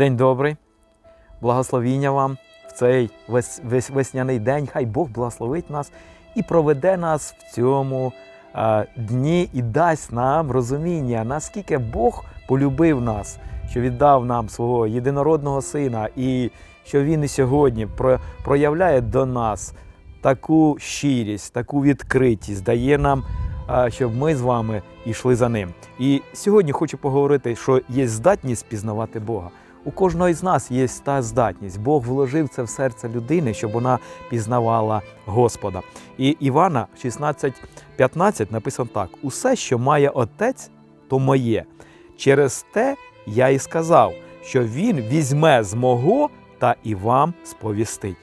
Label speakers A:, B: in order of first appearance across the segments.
A: День добрий. Благословіння вам в цей вес, вес, весняний день. Хай Бог благословить нас і проведе нас в цьому е, дні і дасть нам розуміння, наскільки Бог полюбив нас, що віддав нам свого єдинородного сина, і що Він і сьогодні про, проявляє до нас таку щирість, таку відкритість, дає нам, щоб ми з вами йшли за ним. І сьогодні хочу поговорити, що є здатність пізнавати Бога. У кожного із нас є та здатність. Бог вложив це в серце людини, щоб вона пізнавала Господа. І Івана 16:15 написано так: усе, що має отець, то моє. Через те я і сказав, що він візьме з мого та і вам сповістить.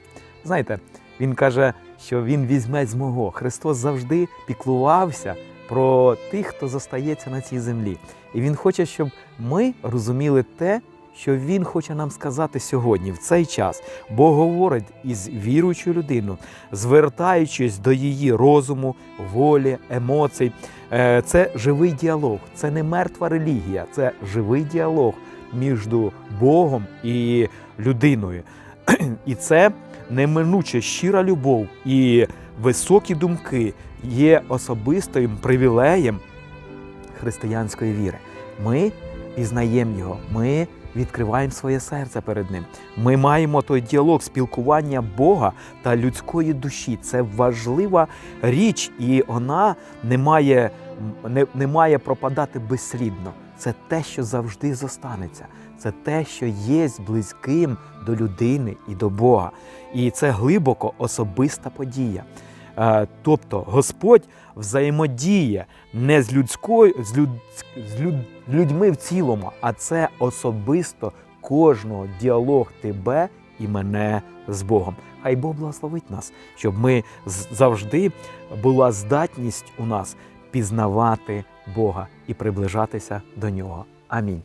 A: Знаєте, він каже, що він візьме з мого. Христос завжди піклувався про тих, хто зостається на цій землі. І він хоче, щоб ми розуміли те, що він хоче нам сказати сьогодні, в цей час. Бог говорить із віруючою людиною, звертаючись до її розуму, волі, емоцій. Е, Це живий діалог, це не мертва релігія, це живий діалог між Богом і людиною. І це неминуче щира любов і високі думки є особистим привілеєм християнської віри. Ми пізнаємо його, ми відкриваємо своє серце перед ним. Ми маємо той діалог спілкування Бога та людської душі. Це важлива річ, і вона не має, не, не має пропадати безслідно. Це те, що завжди зостанеться. Це те, що є близьким до людини і до Бога. І це глибоко особиста подія. Е, Тобто Господь взаємодіє не з людською, з, люд, з люд, людьми в цілому, а це особисто кожного діалог тебе і мене з Богом. Хай Бог благословить нас, щоб ми завжди була здатність у нас пізнавати Бога і приближатися до нього. Амінь.